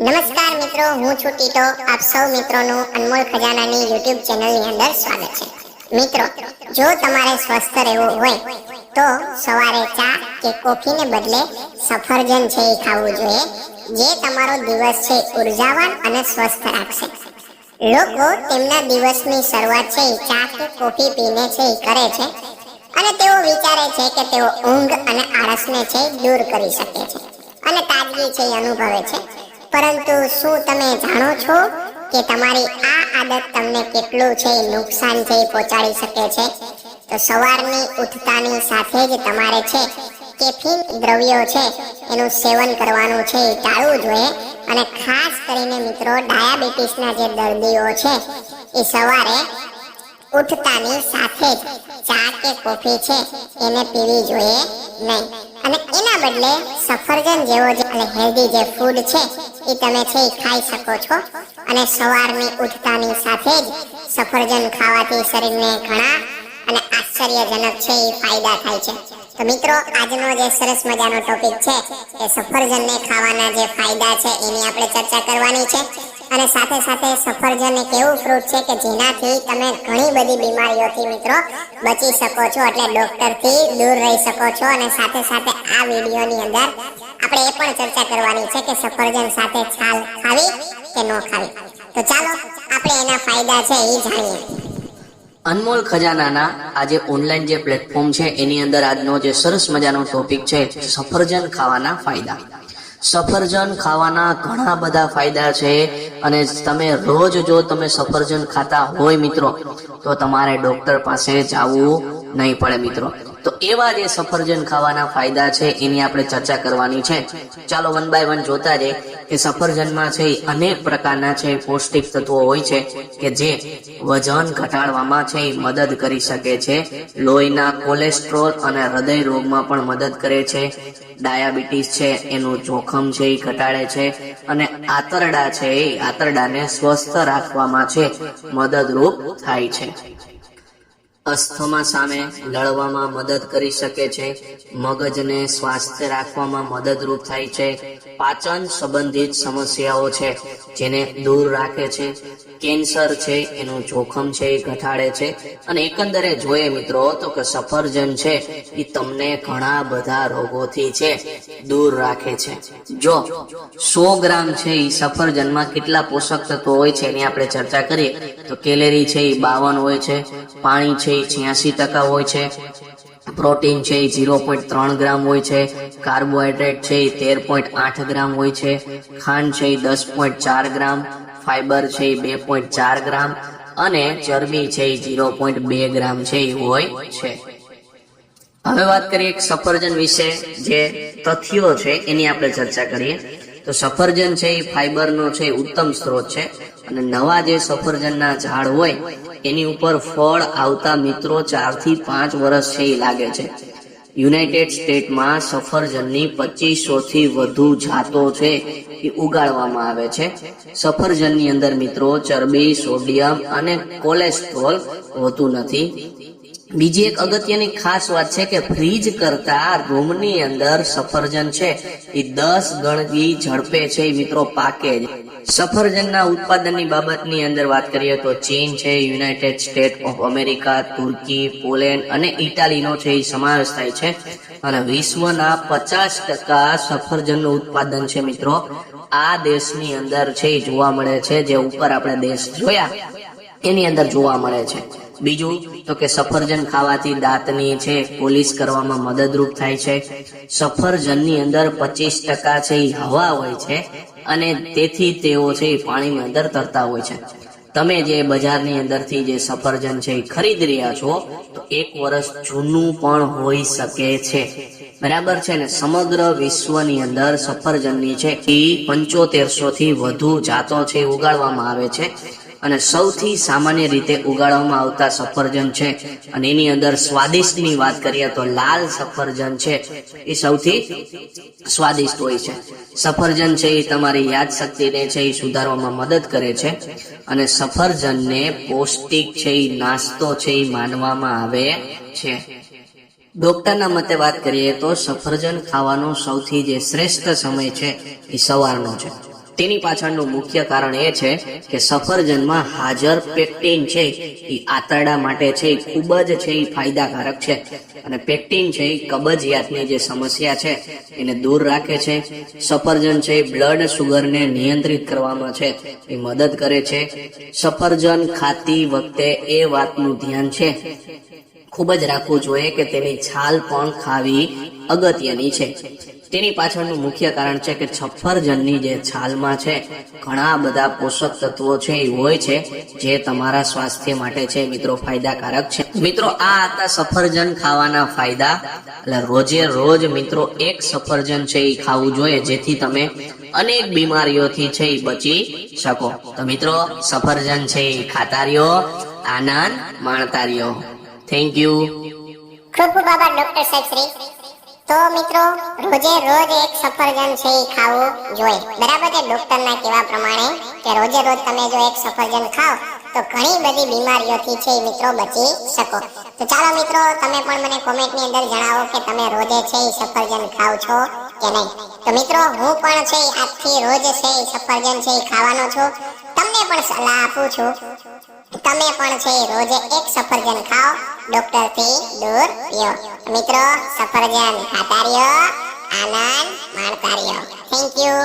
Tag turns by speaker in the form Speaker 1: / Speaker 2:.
Speaker 1: નમસ્કાર મિત્રો, હું છું ટીટો. આપ સૌ મિત્રોનું અનમોલ ખજાનાની યુટ્યુબ ચેનલની અંદર સ્વાગત છે. મિત્રો, જો તમારે સ્વસ્થ રહેવું હોય, તો સવારે ચા કે કોફીને બદલે સફરજન છે એ ખાવું જોઈએ, જે તમારો દિવસ છે ઉર્જાવાન અને સ્વસ્થ રાખશે. લોકો તેમના દિવસની શરૂઆત છે ચા કે કોફી પીને છે એ કરે છે અને તેઓ વિચારે છે કે તેઓ ઊંઘ અને આળસને છે દૂર કરી શકે છે અને તાજગી છે એ અનુભવે છે. પરંતુ શું તમે જાણો છો કે તમારી આ આદત તમને કેટલું છે નુકસાન છે પહોંચાડી શકે છે? તો સવારની ઉઠતાની સાથે જ તમારે છે કેફીન દ્રવ્યો છે એનું સેવન કરવાનું છે એ ટાળવું જોઈએ. અને ખાસ કરીને મિત્રો ડાયાબિટીસના જે દર્દીઓ છે એ સવારે ઉઠતાની સાથે જ ચા કે કોફી છે એને પીવી જોઈએ નહીં. અને એના બદલે સફરજન જેવો જે હેલ્ધી જે ફૂડ છે એ તમે છે ખાઈ શકો છો. અને સવારની ઉઠતાની સાથે જ સફરજન ખાવાથી શરીરને ઘણા અને આશ્ચર્યજનક છે એ ફાયદા થાય છે. તો મિત્રો, આજનો જે સરસ મજાનો ટોપિક છે એ સફરજનને ખાવાના જે ફાયદા છે એની આપણે ચર્ચા કરવાની છે. અને સાથે સાથે સફરજન એક એવું ફ્રૂટ છે કે જેનાથી તમે ઘણી બધી બીમારીઓથી મિત્રો બચી શકો છો એટલે ડોક્ટરથી દૂર રહી શકો છો અને સાથે સાથે આ વિડીયોની અંદર આપણે એ પણ ચર્ચા કરવાની છે કે સફરજન સાથે છાલ ખાવી કે ન ખાવી. તો ચાલો આપણે એના ફાયદા છે એ જાણીએ.
Speaker 2: અનમોલ ખજાનાના આજે ઓનલાઈન જે પ્લેટફોર્મ છે, એની અંદર આજનો જે સરસ મજાનો ટોપિક છે, સફરજન ખાવાના ફાયદા. સફરજન ખાવાના ઘણા બધા ફાયદા છે અને તમે રોજ જો તમે સફરજન ખાતા હોય મિત્રો, તો તમારે ડોક્ટર પાસે જવું નહીં પડે મિત્રો. તો એવા જે સફરજન ખાવાના ફાયદા છે, એની આપણે ચર્ચા કરવાની છે. ચાલો વન બાય વન જોતા જઈએ કે સફરજનમાં છે અનેક પ્રકારના છે, પૌષ્ટિક તત્વો હોય છે કે જે વજન ઘટાડવામાં છે મદદ કરી શકે છે. લોહીના કોલેસ્ટ્રોલ અને હૃદય રોગમાં પણ મદદ કરે છે. ડાયાબિટીસ છે, એનું જોખમ છે એ ઘટાડે છે. અને આંતરડા છે એ, આંતરડાને સ્વસ્થ રાખવામાં છે, મદદરૂપ થાય છે. અસ્થમા સામે લડવામાં મદદ કરી શકે છે. મગજને સ્વાસ્થ્ય રાખવામાં મદદરૂપ થાય છે. પાચન સંબંધિત સમસ્યાઓ છે, જેને દૂર રાખે છે. કેન્સર છે, એનું જોખમ છે, એ ઘટાડે છે. અને એકંદરે જોઈએ મિત્રો, તો કે સફરજન છે એ તમને ઘણા બધા રોગોથી છે, દૂર રાખે છે. જો સો ગ્રામ છે એ સફરજનમાં કેટલા પોષક તત્વો હોય છે, એની આપણે ચર્ચા કરીએ, તો કેલેરી છે એ બાવન હોય છે, પાણી છે એ છ્યાસી ટકા હોય છે, પ્રોટીન છે એ ઝીરો પોઈન્ટ ત્રણ ગ્રામ હોય છે, કાર્બોહાઈડ્રેટ છે એ તેર પોઈન્ટ આઠ ગ્રામ હોય છે, ખાંડ છે એ દસ પોઈન્ટ ચાર ગ્રામ ફાઈબર છે બે પોઈન્ટ ચાર ગ્રામ અને ચરબી છે ઝીરો પોઈન્ટ બે ગ્રામ છે એ હોય છે. હવે વાત કરીએ સફરજન વિશે જે તથ્યો છે એની આપણે ચર્ચા કરીએ. તો સફરજન છે એ ફાઈબરનો છે ઉત્તમ સ્ત્રોત છે અને નવા જે સફરજનના ઝાડ હોય એની ઉપર ફળ આવતા મિત્રો ચારથી પાંચ વર્ષ છે એ લાગે છે. યુનાઇટેડ સ્ટેટમાં સફરજનની પચીસોથી વધુ જાતો છે એ ઉગાડવામાં આવે છે. સફરજનની અંદર મિત્રો ચરબી, સોડિયમ અને કોલેસ્ટ્રોલ હોતું નથી. બીજી એક અગત્યની ખાસ વાત છે કે ફ્રીજ કરતા રૂમની અંદર સફરજન છે એ દસ ગણથી ઝડપે છે મિત્રો પાકે છે સફરજનના ઉત્પાદનની બાબતની અંદર વાત કરીએ તો ચીન છે, યુનાઇટેડ સ્ટેટ ઓફ અમેરિકા, તુર્કી, પોલેન્ડ અને ઇટાલીનો છે, એ સમાવેશ થાય છે. અને વિશ્વના પચાસ ટકા સફરજનનું ઉત્પાદન છે મિત્રો. આ દેશની અંદર છે, એ જોવા મળે છે, જે ઉપર આપણે દેશ જોયા, એની અંદર જોવા મળે છે. બીજું તો કે સફરજન ખાવાથી દાંતની છે, પોલીસ કરવામાં મદદરૂપ થાય છે. સફરજનની અંદર પચીસ ટકા છે એ હવા હોય છે અને તેથી તેઓ છે એ પાણીની અંદર તરતા હોય છે. તમે જે બજારની અંદરથી જે સફરજન છે એ ખરીદી રહ્યા છો, તો એક વર્ષ જૂનું પણ હોઈ શકે છે. બરાબર છે ને? સમગ્ર વિશ્વની અંદર સફરજનની છે એ પંચોતેરસો થી વધુ જાતો છે ઉગાડવામાં આવે છે. અને સૌથી સામાન્ય રીતે ઉગાડવામાં આવતા સફરજન છે. અને એની અંદર સ્વાદિષ્ટની વાત કરીએ તો લાલ સફરજન છે. એ સૌથી સ્વાદિષ્ટ હોય છે. સફરજન છે એ તમારી યાદશક્તિને છે એ સુધારવામાં મદદ કરે છે. અને સફરજનને પૌષ્ટિક છે એ નાસ્તો છે એ માનવામાં આવે છે. ડોક્ટરના મતે વાત કરીએ તો સફરજન ખાવાનો સૌથી જે શ્રેષ્ઠ સમય છે એ સવારનો છે. તેની પાછળનું મુખ્ય કારણ એ છે કે સફરજનમાં હાજર પેક્ટિન છે, એ આંતરડા માટે છે, એ ખૂબ જ છે, એ ફાયદાકારક છે. અને પેક્ટિન છે, એ કબજિયાતની જે સમસ્યા છે, એને દૂર રાખે છે. સફરજન છે, એ બ્લડ શુગરને નિયંત્રિત કરવામાં છે, એ મદદ કરે છે. સફરજન ખાતી વખતે એ વાતનું ધ્યાન છે. ખૂબ જ રાખવું જોઈએ કે તેની છાલ પણ ખાવી અગત્યની છે. તેની પાછળનું મુખ્ય કારણ છે કે સફરજનની જે છાલમાં છે, ઘણા બધા પોષક તત્વો છે, એ હોય છે, જે તમારા સ્વાસ્થ્ય માટે છે, મિત્રો, ફાયદાકારક છે. મિત્રો, આ હતા સફરજન ખાવાના ફાયદા. એટલે રોજે રોજ, મિત્રો, એક સફરજન છે એ ખાવું જોઈએ, જેથી તમે અનેક બીમારીઓથી છે એ બચી શકો. તો મિત્રો, સફરજન છે એ ખાતા રહ્યો. આનંદ માણતા રહ્યો. થેન્ક યુ
Speaker 1: ખૂબ ખૂબ આભાર, ડોક્ટર સાહેબ શ્રી. તો મિત્રો, રોજે રોજ એક સફરજન છે એ ખાવું જોઈએ. બરાબર છે? ડોક્ટરના કહેવા પ્રમાણે કે રોજે રોજ તમે જો એક સફરજન ખાઓ, તો ઘણી બધી બીમારીઓથી છે મિત્રો બચી શકો. તો ચાલો મિત્રો, તમે પણ મને કોમેન્ટની અંદર જણાવો કે તમે રોજે છે એ સફરજન ખાવ છો કે નહીં? તો મિત્રો, હું પણ છે આજથી રોજ છે એ સફરજન છે એ ખાવાનો છું. તમને પણ સલાહ આપું છું. તમે પણ છે રોજે એક સફરજન ખાઓ. ડોક્ટરથી દૂર રહ્યો મિત્રો, સફરજન ખાતા રહ્યો આનંદ માણતા રહ્યો થેન્ક યુ